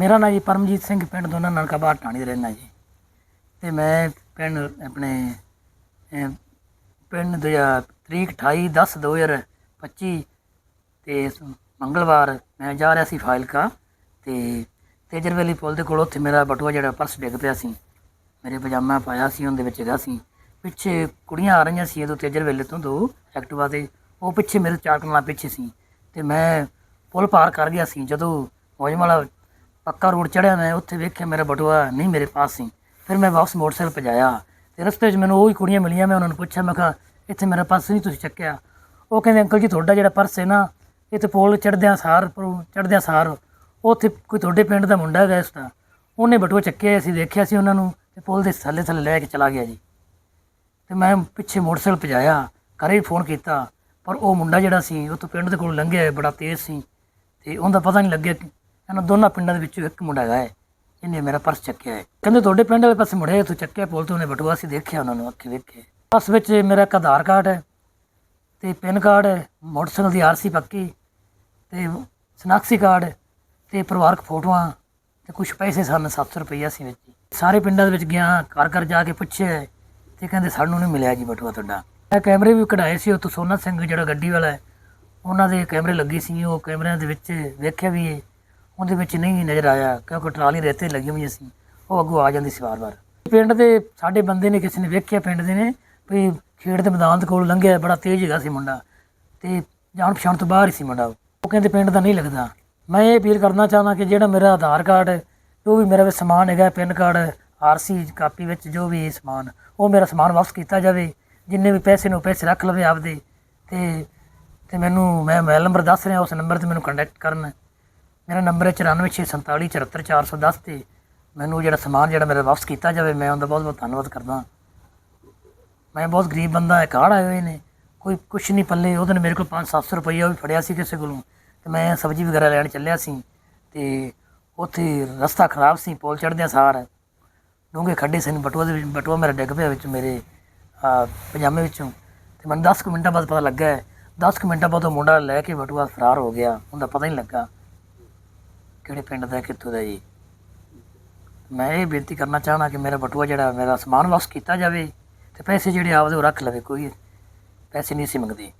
ਮੇਰਾ ਨਾਂ ਜੀ ਪਰਮਜੀਤ ਸਿੰਘ ਪਿੰਡ ਦੋਨਾ ਨਲਕਾ ਬਾਹਰ ਟਾਣੀ ਦੇ ਰਹਿਣਾ ਜੀ। ਤੇ ਮੈਂ ਪਿੰਡ ਆਪਣੇ ਅਹ, ਪਿੰਡ ਦੇ ਤਰੀਕ 28 10 2025 ਤੇ ਸ- ਮੰਗਲਵਾਰ ਮੈਂ ਜਾ ਰਿਹਾ ਸੀ ਫਾਈਲਕਾ ਤੇ ਤੇਜਰਵੇਲੀ ਪੁਲ ਦੇ ਕੋਲ ਉੱਥੇ ਮੇਰਾ ਬਟੂਆ ਜਿਹੜਾ ਪਰਸ ਡਿੱਗ ਪਿਆ ਸੀ। ਮੇਰੇ ਪਜਾਮਾ ਪਾਇਆ ਸੀ ਉਹਦੇ ਵਿੱਚ ਹੈਗਾ ਸੀ। ਪਿੱਛੇ ਕੁੜੀਆਂ ਆ ਰਹੀਆਂ ਸੀ ਉਦੋਂ ਤੇਜਰਵੇਲੇ ਤੋਂ ਦੋ ਐਕਟਿਵਾ ਤੇ ਉਹ ਪਿੱਛੇ ਮੇਰੇ ਚਾਰ ਕਨਾਲਾਂ ਪਿੱਛੇ ਸੀ। ਤੇ ਮੈਂ ਪੁਲ ਪਾਰ ਕਰ ਗਿਆ ਸੀ ਜਦੋਂ ਮੌਜਮ ਵਾਲਾ ਪੱਕਾ ਰੋਡ ਚੜਿਆ ਮੈਂ, ਉੱਥੇ ਵੇਖਿਆ ਮੇਰਾ ਬਟੂਆ, ਨਹੀਂ ਮੇਰੇ ਪਾਸ ਸੀ। ਫਿਰ ਮੈਂ ਵਾਪਸ ਮੋਟਰਸਾਈਕਲ ਪਜਾਇਆ ਤੇ ਰਸਤੇ 'ਚ ਮੈਨੂੰ ਉਹ ਹੀ ਕੁੜੀਆਂ ਮਿਲੀਆਂ, ਮੈਂ ਉਹਨਾਂ ਨੂੰ ਪੁੱਛਿਆ, ਮੈਂ ਕਿਹਾ, ਇੱਥੇ ਮੇਰਾ ਪਰਸ ਨਹੀਂ ਤੁਸੀਂ ਚੱਕਿਆ? ਉਹ ਕਹਿੰਦੇ, ਅੰਕਲ ਜੀ, ਤੁਹਾਡਾ ਜਿਹੜਾ ਪਰਸ ਹੈ ਨਾ ਇਹ ਤੇ ਪੁਲ ਚੜਦਿਆਂ ਸਾਰ ਚੜਦਿਆਂ ਸਾਰ ਉੱਥੇ ਕੋਈ ਤੁਹਾਡੇ ਪਿੰਡ ਦਾ ਮੁੰਡਾ ਹੈਗਾ ਇਸ ਦਾ ਉਹਨੇ ਬਟੂਆ ਚੱਕਿਆ ਅਸੀਂ ਦੇਖਿਆ ਸੀ ਉਹਨਾਂ ਨੂੰ ਤੇ ਪੁਲ ਦੇ ਥੱਲੇ ਥੱਲੇ ਲੈ ਕੇ ਚਲਾ ਗਿਆ ਜੀ। ਤੇ ਮੈਂ ਪਿੱਛੇ ਮੋਟਰਸਾਈਕਲ ਭਜਾਇਆ, ਘਰੇ ਫੋਨ ਕੀਤਾ, ਪਰ ਉਹ ਮੁੰਡਾ ਜਿਹੜਾ ਸੀ, ਉਹ ਤੋਂ ਪਿੰਡ ਦੇ ਕੋਲ ਲੰਘਿਆ, ਬੜਾ ਤੇਜ਼ ਸੀ ਤੇ ਉਹਦਾ ਪਤਾ ਨਹੀਂ ਲੱਗਿਆ ਇਹਨਾਂ ਦੋਨਾਂ ਪਿੰਡਾਂ ਦੇ ਵਿੱਚੋਂ ਇੱਕ ਮੁੰਡਾ ਹੈਗਾ ਹੈ। ਇਹਨੇ ਮੇਰਾ ਪਰਸ ਚੱਕਿਆ ਹੈ। ਕਹਿੰਦੇ ਤੁਹਾਡੇ ਪਿੰਡ ਵਾਲੇ ਪਾਸੇ ਮੁੜਿਆ ਤੂੰ ਚੱਕਿਆ ਪੁੱਲ ਤੋਂ ਉਹਨੇ ਬਟੂਆ ਸੀ ਦੇਖਿਆ, ਉਹਨਾਂ ਨੂੰ ਅੱਖੀ ਵੇਖੇ ਪਰਸ ਵਿੱਚ ਮੇਰਾ ਇੱਕ ਆਧਾਰ ਕਾਰਡ ਹੈ ਤੇ ਪੈਨ ਕਾਰਡ ਹੈ, ਮੋਟਰਸਾਈਕਲ ਦੀ ਆਰਸੀ ਪੱਕੀ ਤੇ ਸਨਾਕਸੀ ਕਾਰਡ ਤੇ ਪਰਿਵਾਰਕ ਫੋਟੋਆਂ ਤੇ ਕੁਝ ਪੈਸੇ ਸਨ 700 ਰੁਪਈਆ ਸੀ ਵਿੱਚ ਸਾਰੇ ਪਿੰਡਾਂ ਦੇ ਵਿੱਚ ਗਿਆ, ਘਰ ਘਰ ਜਾ ਕੇ ਪੁੱਛਿਆ ਤੇ ਕਹਿੰਦੇ ਸਾਨੂੰ ਨਹੀਂ ਮਿਲਿਆ ਜੀ ਬਟੂਆ ਤੁਹਾਡਾ। ਇਹ ਕੈਮਰੇ ਵੀ ਕਢਾਏ ਸੀ, ਉਹ ਸੋਨਾ ਸਿੰਘ ਜਿਹੜਾ ਗੱਡੀ ਵਾਲਾ ਹੈ, ਉਹਨਾਂ ਦੇ ਕੈਮਰੇ ਲੱਗੇ ਸੀ, ਉਹ ਕੈਮਰਿਆਂ ਦੇ ਵਿੱਚ ਵੇਖਿਆ ਵੀ ਇਹ ਉਹਦੇ ਵਿੱਚ ਨਹੀਂ ਨਜ਼ਰ ਆਇਆ ਕਿਉਂਕਿ ਟਰਾਲੀ ਰੇਤੇ ਲੱਗੀ ਹੋਈ ਸੀ। ਉਹ ਅੱਗੋਂ ਆ ਜਾਂਦੀ ਸੀ ਵਾਰ-ਵਾਰ ਪਿੰਡ ਦੇ ਸਾਡੇ ਬੰਦੇ ਨੇ ਕਿਸੇ ਨੇ ਵੇਖਿਆ ਪਿੰਡ ਦੇ ਨੇ ਵੀ ਖੇਡ ਦੇ ਮੈਦਾਨ ਦੇ ਕੋਲ ਲੰਘਿਆ, ਬੜਾ ਤੇਜ਼ ਹੈਗਾ ਸੀ ਮੁੰਡਾ ਤੇ ਜਾਣ ਪਛਾਣ ਤੋਂ ਬਾਹਰ ਹੀ ਸੀ ਮੁੰਡਾ ਉਹ। ਕਹਿੰਦੇ ਪਿੰਡ ਦਾ ਨਹੀਂ ਲੱਗਦਾ। ਮੈਂ ਇਹ ਅਪੀਲ ਕਰਨਾ ਚਾਹੁੰਦਾ ਕਿ ਜਿਹੜਾ ਮੇਰਾ ਆਧਾਰ ਕਾਰਡ, ਜੋ ਵੀ ਮੇਰਾ ਵਿੱਚ ਸਮਾਨ ਹੈਗਾ, ਪਿੰਨ ਕਾਰਡ ਆਰਸੀ ਕਾਪੀ ਵਿੱਚ ਜੋ ਵੀ ਸਮਾਨ, ਉਹ ਮੇਰਾ ਸਮਾਨ ਵਾਪਸ ਕੀਤਾ ਜਾਵੇ। ਜਿੰਨੇ ਵੀ ਪੈਸੇ ਨੇ ਉਹ ਪੈਸੇ ਰੱਖ ਲਵੇ ਆਪਦੇ ਤੇ ਤੇ ਮੈਨੂੰ, ਮੈਂ ਮੋਬਾਈਲ ਨੰਬਰ ਦੱਸ ਰਿਹਾ, ਉਸ ਨੰਬਰ ਤੇ ਮੈਨੂੰ ਕੰਟੈਕਟ ਕਰਨ। ਮੇਰਾ ਨੰਬਰ ਹੈ 9464474410 ਤੇ ਮੈਨੂੰ ਜਿਹੜਾ ਸਮਾਨ ਜਿਹੜਾ ਮੇਰਾ ਵਾਪਸ ਕੀਤਾ ਜਾਵੇ, ਮੈਂ ਉਹਦਾ ਬਹੁਤ ਬਹੁਤ ਧੰਨਵਾਦ ਕਰਦਾ ਮੈਂ ਬਹੁਤ ਗਰੀਬ ਬੰਦਾ ਹੈ ਕਾਰਡ ਆਏ ਹੋਏ ਨੇ, ਕੋਈ ਕੁਛ ਨਹੀਂ ਪੱਲੇ। ਉਹਦੇ ਨੇ ਮੇਰੇ ਕੋਲ 5-700 ਰੁਪਈਆ ਵੀ ਫੜਿਆ ਸੀ ਕਿਸੇ ਕੋਲੋਂ ਤੇ ਮੈਂ ਸਬਜ਼ੀ ਵਗੈਰਾ ਲੈਣ ਚੱਲਿਆ ਸੀ ਤੇ ਉੱਥੇ ਰਸਤਾ ਖਰਾਬ ਸੀ, ਪੋਲ ਚੜ੍ਹਦਿਆਂ ਸਾਰ ਡੂੰਘੇ ਖੱਡੇ ਸਨ, ਬਟੂਆ ਦੇ ਵਿੱਚ, ਬਟੂਆ ਮੇਰਾ ਡਿੱਗ ਪਿਆ ਵਿੱਚ ਮੇਰੇ ਪਜਾਮੇ ਵਿੱਚੋਂ ਤੇ ਮੈਨੂੰ 10 ਕੁ ਮਿੰਟਾਂ ਬਾਅਦ ਪਤਾ ਲੱਗਾ ਹੈ 10 ਕੁ ਮਿੰਟਾਂ ਬਾਅਦ ਉਹ ਮੁੰਡਾ ਲੈ ਕੇ ਬਟੂਆ ਫਰਾਰ ਹੋ ਗਿਆ ਉਹਦਾ ਪਤਾ ਹੀ ਨਹੀਂ ਲੱਗਾ। ਕਿਹੜੇ ਪਿੰਡ ਦਾ ਹੈ, ਕਿੱਥੋਂ ਦਾ ਜੀ? ਮੈਂ ਇਹ ਬੇਨਤੀ ਕਰਨਾ ਚਾਹਣਾ ਕਿ ਮੇਰਾ ਬਟੂਆ ਜਿਹੜਾ ਮੇਰਾ ਸਮਾਨ ਵਾਪਸ ਕੀਤਾ ਜਾਵੇ ਤੇ ਪੈਸੇ ਜਿਹੜੇ ਆਪਦੇ ਉਹ ਰੱਖ ਲਵੇ ਕੋਈ ਪੈਸੇ ਨਹੀਂ ਸੀ ਮੰਗਦੇ।